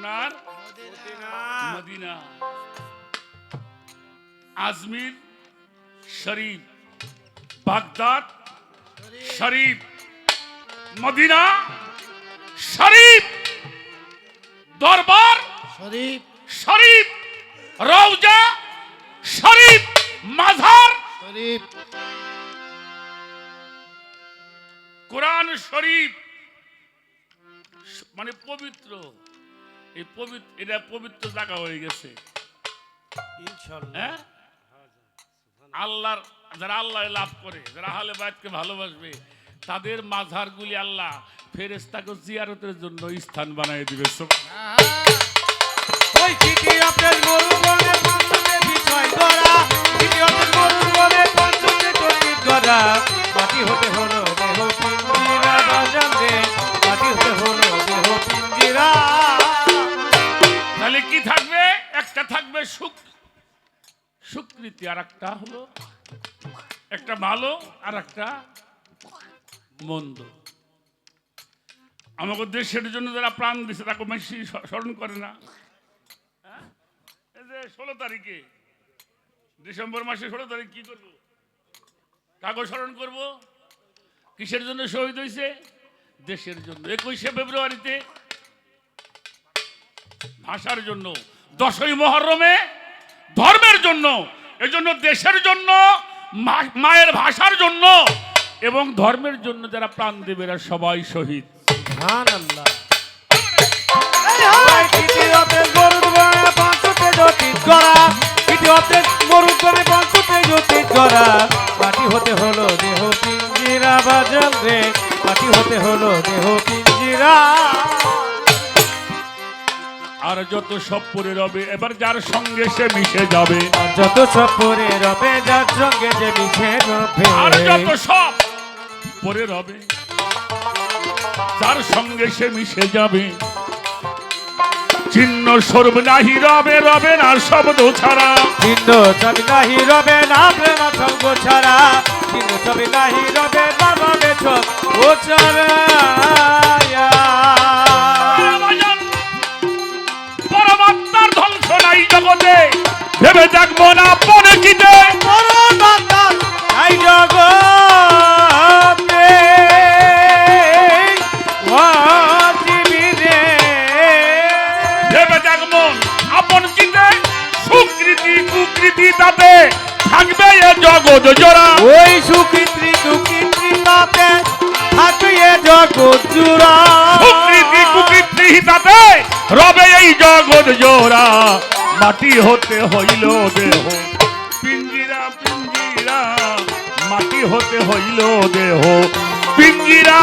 সোনার Medina. Ajmer Sharif Baghdad Sharif Medina Sharif দরবার শরীফ। শরীফ রওজা শরীফ মাজার শরীফ। কোরআন শরীফ মানে পবিত্র। এই পবিত্র এটা পবিত্র জায়গা হয়ে গেছে। হ্যাঁ? আল্লাহর যারা আল্লাহ লাভ করে যারা বায়তকে ভালোবাসবে তাদের মাঝারগুলি আল্লাহ ফেরেস্তাকে জিয়ারতের জন্য স্থান বানিয়ে দিবে থাকবে সুখ স্বীকৃতি আর একটা হলো, একটা ভালো আর একটা মন্দ। আমাকে দেশের জন্য যারা প্রাণ দিছে, তাকে বেশি স্মরণ করে না। হ্যাঁ? ষোলো তারিখে, ডিসেম্বর মাসে ষোলো তারিখ কি করব? কাগজ স্মরণ করব? কিসের জন্য শহীদ হয়েছে দেশের জন্য। একুশে ফেব্রুয়ারিতে ভাষার জন্য। দশই মহরমে ধর্মের জন্য এজন্য দেশের জন্য মায়ের ভাষার জন্য এবং ধর্মের জন্য যারা প্রাণ দেবে এরা সবাই শহীদ। মাটি হতে হলো দেহ পিঞ্জিরা বাজান রে। মাটি হতে হলো দেহ পিঞ্জিরা। আর যত সব পরে রবে এবার যার সঙ্গে সে মিশে যাবে। যত সব পরে রবে যার সঙ্গে যে মিশে রবে আর যত সব পরে রবে যার সঙ্গে সে মিশে যাবে। চিহ্ন স্বরূপ নাহি রবে রবে না শব্দ ছাড়া। চিহ্ন ছবি নাহি রবে না প্রেম সঙ্গ ছাড়া। চিহ্ন ছবি নাহি রবে না রবে সব ও ছাড়া নাই জগতে ভেবে দেখব না পরে সুকৃতি কুকৃতি তাতে থাকবে এ জগৎ জোড়া। ওই সুকৃত্রি দুকৃত্রি তাতে থাকবে এ জগৎ জুড়া। সুকৃতি কুকৃতি তাতে রবে এই জগৎ জোড়া। মাটি হতে হইল দেহ। পিঞ্জিরা পিঞ্জিরা, মাটি হতে হইল দেহ। পিঞ্জিরা,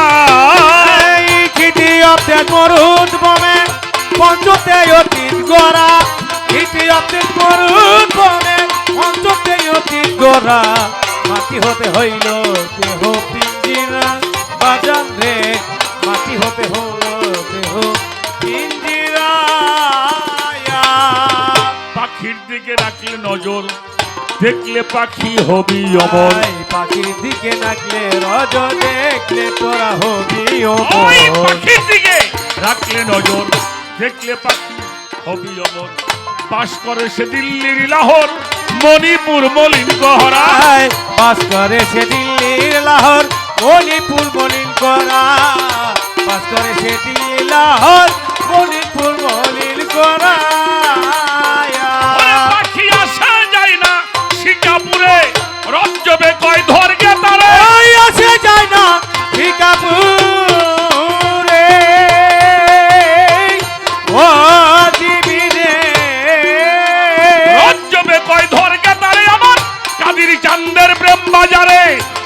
এই খিটি অপে মরুদ বমে পঞ্চতে অতীত গড়া। খিটি অপে মরুদ বমে পঞ্চতে অতীত গড়া। মাটি হতে হইল দেহ, পিঞ্জিরা, বাজান রে। মাটি হতে হইল দেহ পাখির দিকে রাখলে নজর দেখলে পাখি হবি অমর। পাখির দিকে নাকলে রজ দেখলে তোরা হবি অমর। পাখির দিকে রাখলে নজর দেখলে পাখি হবি অমর। বাস করে সে দিল্লির লাহোর মণিপুর মলিন গহরা। আয় বাস করে সে দিল্লির লাহোর মণিপুর মলিন করা বাস করে সে দিল্লি লাহোর মণিপুর মলিন করা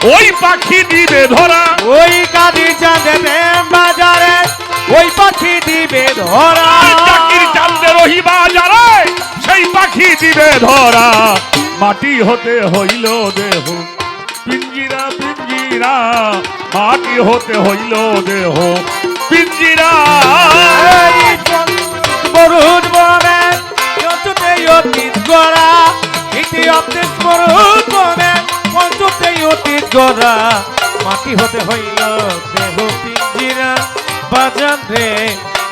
ওই পাখি দিবে ধরা। ওই কাদি চাঁদে বাজারে ওই পাখি দিবে ধরা। চাকির চান্দের ওই বাজারে সেই পাখি দিবে ধরা। মাটি হতে হইল দেহ পিঞ্জিরা পিঞ্জিরা মাটি হতে হইল দেহ পিঞ্জিরা। বরুদ বনে যততে অতীত গড়া ইতি অতীত বরুদ অতীত মাটি হতে হইল দেহ পিঞ্জিরা। বাজান রে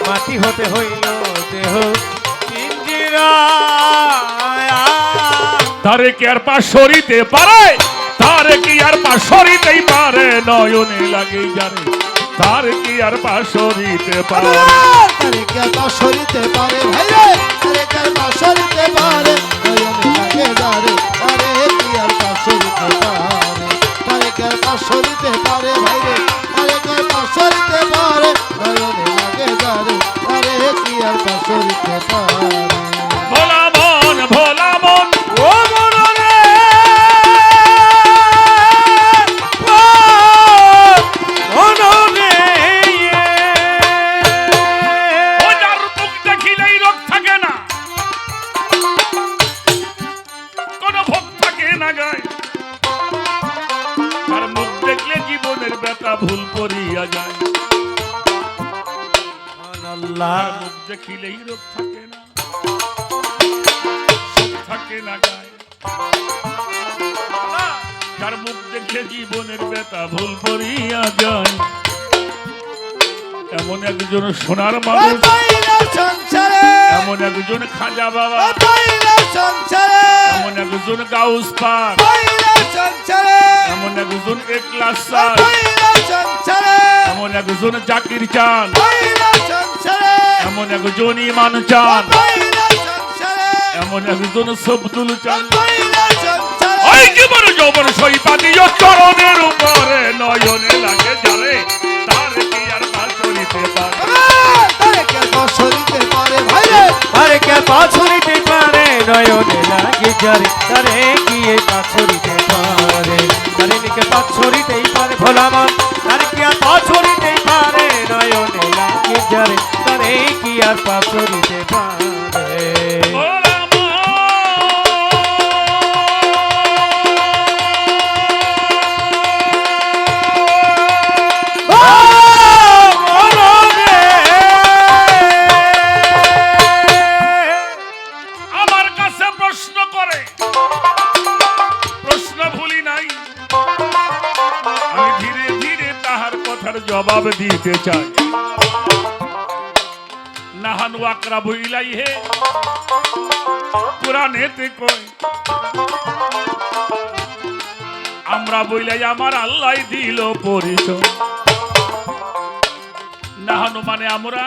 মাটি হতে হইল দেহ পিঞ্জিরা। তারে কি আর পা সরিতে পারে? তারে কি আর পা সরিতেই পারে? নয়নে লাগে যারে তারে কি আর পা সরিতে পারে? তারে কে সরিতে সরিতে পারে দেখিলেই রোগ থাকে না। থাকে না গায়। যার মুখ দেখলে জীবনের ব্যথা ভুল করিয়া যায়। এমন একজন সোনার মানুষ সংসারে। এমন একজন খাজা বাবা সংসারে। এমন একজন গাউস সংসারে। এমন একজন একলাস সংসারে। এমন একজন জাকির চান এমন একজন ইমান চান। এমন একজন সবদুল চান। ওই জীবন যৌবন সই পানি চরণের উপরে নয়নে লাগে যারে তার কি আর পার করিতে পারে? তারে কে সরিতে পারে ভাই রে আরে কে পাছরিতে পারে? নয়নে লাগে যারে তারে গিয়ে পাছরিতে পারে? তারে নিকে পাছরিতেই পারে? ভোলা মন তাহার কথার জবাব দিতে চাই। নাহানু আকরা বইলাই হে কোরআনেতে কই আমরা বইলাই আমার আল্লাহ দিল পরিচয়। নাহানু মানে আমরা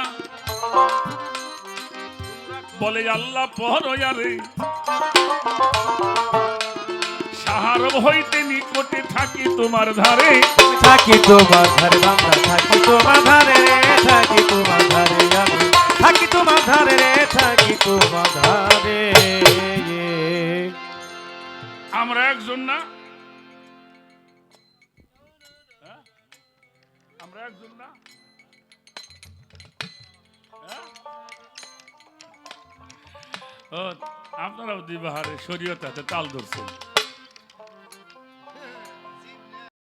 বলে, আল্লাহ পহরয়ারে সাহার হইতে নিকটে থাকি তোমার ধারে। থাকি তোমার ধারে থাকি তোমার ধারে, থাকি তোমার আমরা একজন না হ্যাঁ? আমরা হ্যাঁ? দিবাহারে শরীয়তে তাল ধরছেন